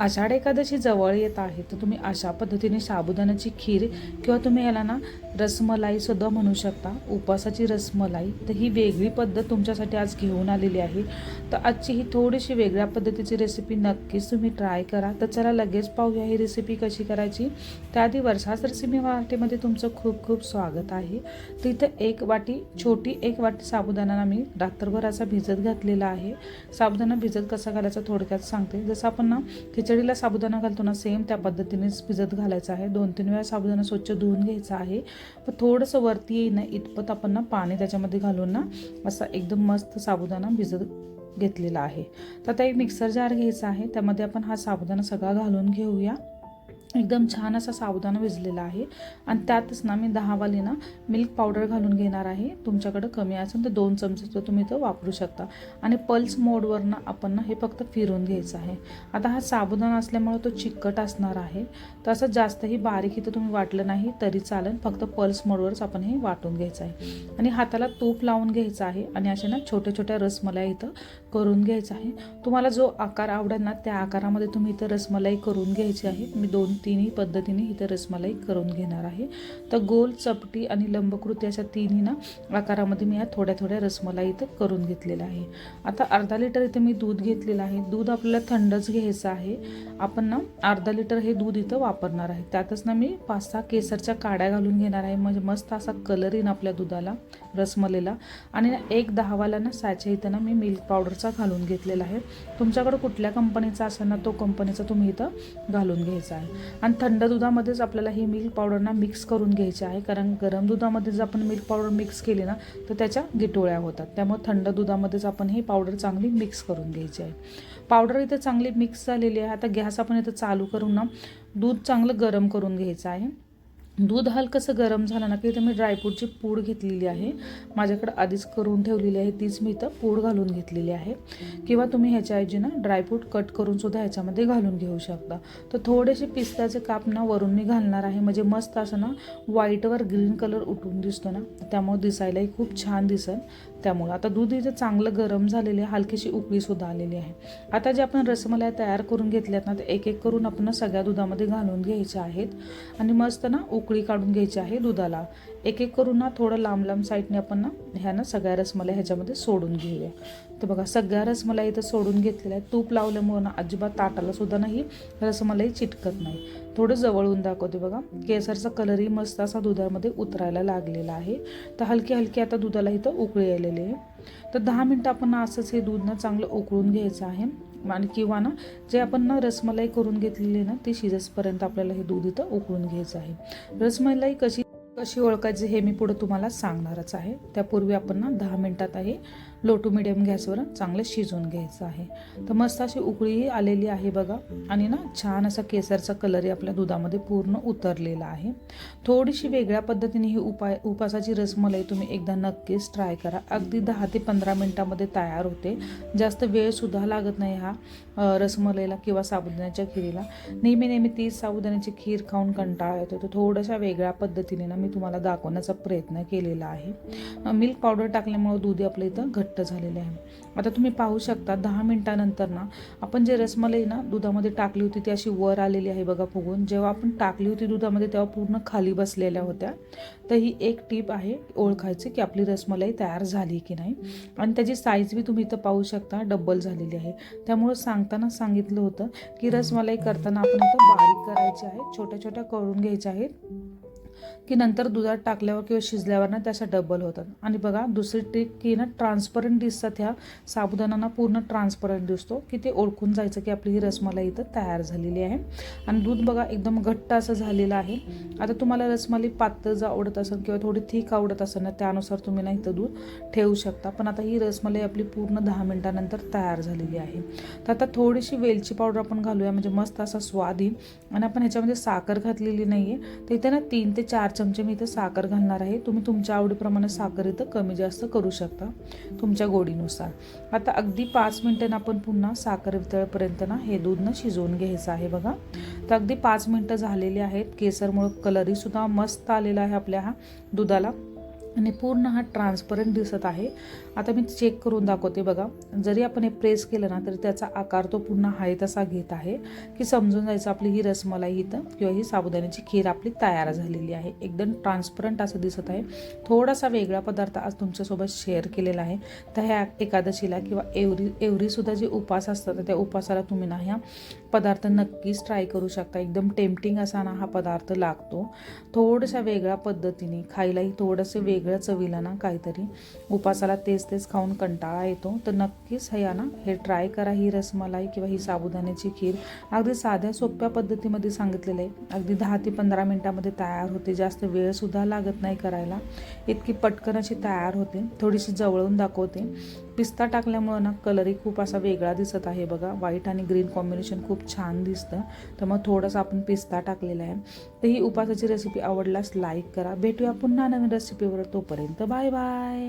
आषाढ एकादशी जवळ येत आहे तर तुम्ही अशा पद्धतीने साबुदाण्याची खीर किंवा तुम्ही याला ना रसमलाई सुद्धा म्हणू शकता. उपासाची रसमलाई तर ही वेगळी पद्धत तुमच्यासाठी आज घेऊन आलेली आहे. तर आजची ही थोडीशी वेगळ्या पद्धतीची रेसिपी नक्कीच तुम्ही ट्राय करा. तर चला लगेच पाहूया ही रेसिपी कशी करायची. त्याआधी वर्षाच रेसिपी वाटेमध्ये तुमचं खूप खूप स्वागत आहे. तर इथं एक वाटी छोटी एक वाटी साबुदाणा मी रात्रभर असा भिजत घातलेला आहे. साबुदाणा भिजत कसा घालायचा थोडक्यात सांगते. जसं आपण ना खिचडीला साबुदाणा घालतो ना सेम त्या पद्धतीनेच भिजत घालायचा आहे. दोन तीन वेळा साबुदाणा स्वच्छ धुवून घ्यायचा आहे. पण थोडंसं वरती येईन इतपत आपण ना पाणी त्याच्यामध्ये घालून ना असा एकदम मस्त साबुदाणा भिजत घेतलेला आहे. तर आता एक मिक्सर जार घ्यायचा आहे. त्यामध्ये आपण हा साबुदाणा सगळा घालून घेऊया. एकदम छान असा साबुदाणा भिजलेला आहे. आणि त्यातच ना मी दहावाली ना मिल्क पावडर घालून घेणार आहे. तुमच्याकडं कमी असेल तर दोन चमचे तर तुम्ही तो वापरू शकता. आणि पल्स मोडवर ना आपण ना हे फक्त फिरून घ्यायचं आहे. आता हा साबुदाणा असल्यामुळे तो चिकट असणार आहे. तर असं जास्तही बारीक इथं तुम्ही वाटलं नाही तरी चालेल. फक्त पल्स मोडवरच आपण हे वाटून घ्यायचं आहे. आणि हाताला तूप लावून घ्यायचं आहे. आणि असे ना छोट्या छोट्या रसमलाई इथं करून घ्यायचं आहे. तुम्हाला जो आकार आवडेल ना त्या आकारामध्ये तुम्ही इथं रसमलाई करून घ्यायची आहे. मी दोन तिन्ही पद्धतीने इथं रसमलाई करून घेणार आहे. तर गोल चपटी आणि लंबकृती अशा तिन्ही ना आकारामध्ये मी या थोड्या थोड्या रसमलाई इथं करून घेतलेल्या आहे. आता अर्धा लिटर इथं मी दूध घेतलेलं आहे. दूध आपल्याला थंडच घ्यायचं आहे. आपण ना अर्धा लिटर हे दूध इथं वापरणार आहे. त्यातच ना मी पाच सहा केसरच्या काड्या घालून घेणार आहे. म्हणजे मस्त असा कलर येईन आपल्या दुधाला. रसमलेला आणि एक दहावाला ना साच्या इथं ना मी मिल्क पावडरचा घालून घेतलेला आहे. तुमच्याकडं कुठल्या कंपनीचा असेल ना तो कंपनीचा तुम्ही इथं घालून घ्यायचा आहे. आणि थंड दुधामध्येच आपल्याला ही मिल्क पावडर ना मिक्स करून घ्यायची आहे. कारण गरम दुधामध्ये जर आपण मिल्क पावडर मिक्स केली ना तर त्याच्या गिटोळ्या होतात. त्यामुळे थंड दुधामध्येच आपण ही पावडर चांगली मिक्स करून घ्यायची आहे. पावडर इथं चांगली मिक्स झालेली आहे. आता गॅस आपण इथं चालू करून ना दूध चांगलं गरम करून घ्यायचं आहे. दूध हलकंसं गरम झालं ना की इथं मी ड्रायफ्रूटची पूड घेतलेली आहे. माझ्याकडे आधीच करून ठेवलेली आहे तीच मी इथं पूड घालून घेतलेली आहे. किंवा तुम्ही ह्याच्याऐवजी ना ड्रायफ्रूट कट करून सुद्धा ह्याच्यामध्ये घालून घेऊ शकता. तर थोडेसे पिस्त्याचे काप ना वरून मी घालणार आहे. म्हणजे मस्त असं ना व्हाईटवर ग्रीन कलर उठून दिसतो ना त्यामुळे दिसायलाही खूप छान दिसेल त्यामुळं आता दूध इथं चांगलं गरम झालेले आहे. हलकीशी उकळीसुद्धा आलेली आहे. आता जे आपण रसमलाई तयार करून घेतल्यात ना ते एक एक करून आपण सगळ्या दुधामध्ये घालून घ्यायच्या आहेत. आणि मस्त ना उक उकळी काढून घ्यायची आहे दुधाला. एक एक करून ना थोडं लांब लांब साईडने आपण ना ह्या ना सगळ्या रसमलाई ह्याच्यामध्ये सोडून घेऊया. तर बघा सगळ्या रसमलाई इथं सोडून घेतलेल्या आहे तूप लावल्यामुळं ना अजिबात ताटाला सुद्धा नाही रसमलाई चिटकत नाही. थोडं जवळून दाखवते बघा. केसरचा कलरही मस्त असा दुधामध्ये उतरायला लागलेला आहे. तर हलकी हलकी आता दुधाला इथं उकळी आलेली आहे. तर दहा मिनटं आपण असंच हे दूध ना चांगलं उकळून घ्यायचं आहे. आणि किंवा ना जे आपण ना रसमलाई करून घेतलेली ना ती शिजसपर्यंत आपल्याला हे दूध इथं उकळून घ्यायचं आहे. रसमलाई कशी कशी ओळखायची हे मी पुढं तुम्हाला सांगणारच आहे. त्यापूर्वी आपण ना दहा मिनटात आहे लो टू मिडियम गॅसवर चांगलं शिजवून घ्यायचं आहे. तर मस्त अशी उकळीही आलेली आहे बघा. आणि ना छान असा केसरचा कलरही आपल्या दुधामध्ये पूर्ण उतरलेला आहे. थोडीशी वेगळ्या पद्धतीने ही उपाय उपासाची रसमलाई तुम्ही एकदा नक्कीच ट्राय करा. अगदी दहा ते पंधरा मिनटामध्ये तयार होते. जास्त वेळसुद्धा लागत नाही हा रसमलाईला किंवा साबुदाण्याच्या खिरीला. नेहमी नेहमी तीच साबुदाण्याची खीर खाऊन कंटाळा येतो. तर थोड्याशा वेगळ्या पद्धतीने ना मी मी तुम्हाला दाखवण्याचा प्रयत्न केलेला आहे. मिल्क पावडर टाकल्यामुळं दूध आपलं इथं घट्ट झालेले आहे. आता तुम्ही पाहू शकता दहा मिनटानंतर ना आपण जे रसमलाई ना दुधामध्ये टाकली होती ती अशी वर आलेली आहे बघा फुगून. जेव्हा आपण टाकली होती दुधामध्ये तेव्हा पूर्ण खाली बसलेल्या होत्या. तर ही एक टीप आहे ओळखायची की आपली रसमलाई तयार झाली की नाही. आणि त्याची साईज बी तुम्ही इथं पाहू शकता डब्बल झालेली आहे. त्यामुळं सांगताना सांगितलं होतं की रसमलाई करताना आपण इथं बारीक करायची आहे छोट्या छोट्या करून घ्यायच्या आहेत. की नंतर दुधात टाकल्यावर किंवा शिजल्यावर ना त्याच्या डबल होतात आणि बघा दुसरी ट्रिक की ना ट्रान्सपरंट दिसतात ह्या साबुदाणांना पूर्ण ट्रान्सपरंट दिसतो. की ते ओळखून जायचं की आपली ही रसमलाई इथं तयार झालेली आहे. आणि दूध बघा एकदम घट्ट असं झालेलं आहे. आता तुम्हाला रसमलाई पातळ जर आवडत असेल किंवा थोडी थिक आवडत असेल ना त्यानुसार तुम्ही ना इथं दूध ठेवू शकता. पण आता ही रसमलाई आपली पूर्ण दहा मिनटानंतर तयार झालेली आहे. तर आता थोडीशी वेलची पावडर आपण घालूया. म्हणजे मस्त असा स्वाद येईल. आणि आपण ह्याच्यामध्ये साखर घातलेली नाही आहे तर इथे ना तीन ते चार चमचे मी इथं साखर घालणार आहे. तुम्ही तुमच्या आवडीप्रमाणे साखर इथं कमी जास्त करू शकता तुमच्या गोडीनुसार. आता अगदी पाच मिनटं आपण पुन्हा साखर वितळेपर्यंत ना हे दूध ना शिजवून घ्यायचं आहे बघा. तर अगदी पाच मिनटं झालेली आहेत. केसरमुळं कलरीसुद्धा मस्त आलेला आहे आपल्या हा दुधाला. आणि पूर्ण हा ट्रान्सपरंट दिसत आहे. आता मी चेक करून दाखवते बघा. जरी आपण हे प्रेस केलं ना तरी त्याचा आकार तो पूर्ण आहे तसा घेत आहे. की समजून जायचं आपली ही रसमलाई इथं किंवा ही साबुदाण्याची खीर आपली तयार झालेली आहे. एकदम ट्रान्सपरंट असं दिसत आहे. थोडासा वेगळा पदार्थ आज तुमच्यासोबत शेअर केलेला आहे. तर ह्या एकादशीला किंवा एवरी एवरीसुद्धा जे उपास असतात तर त्या उपासाला तुम्ही ना ह्या पदार्थ नक्कीच ट्राय करू शकता. एकदम टेम्पटिंग असा ना हा पदार्थ लागतो. थोडासा वेगळ्या पद्धतीने खायलाही थोडंसं वेगळं चवीला ना काहीतरी. उपासाला तेच तेच खाऊन कंटाळा येतो. तर नक्कीच ह्या ना हे ट्राय करा ही रसमलाई किंवा ही साबुदाण्याची खीर. अगदी साध्या सोप्या पद्धतीमध्ये सांगितलेलं आहे. अगदी दहा ते पंधरा मिनटामध्ये तयार होते. जास्त वेळसुद्धा लागत नाही करायला. इतकी पटकन अशी तयार होते. थोडीशी जवळून दाखवते. पिस्ता टाकल्यामुळं ना कलरही खूप असा वेगळा दिसत आहे बघा. व्हाईट आणि ग्रीन कॉम्बिनेशन खूप छान दिसतं. तर मग थोडंसं आपण पिस्ता टाकलेला आहे. तर ही उपासाची रेसिपी आवडल्यास लाईक करा. भेटूया पुन्हा नवीन रेसिपीवर तोपर्यंत बाय बाय.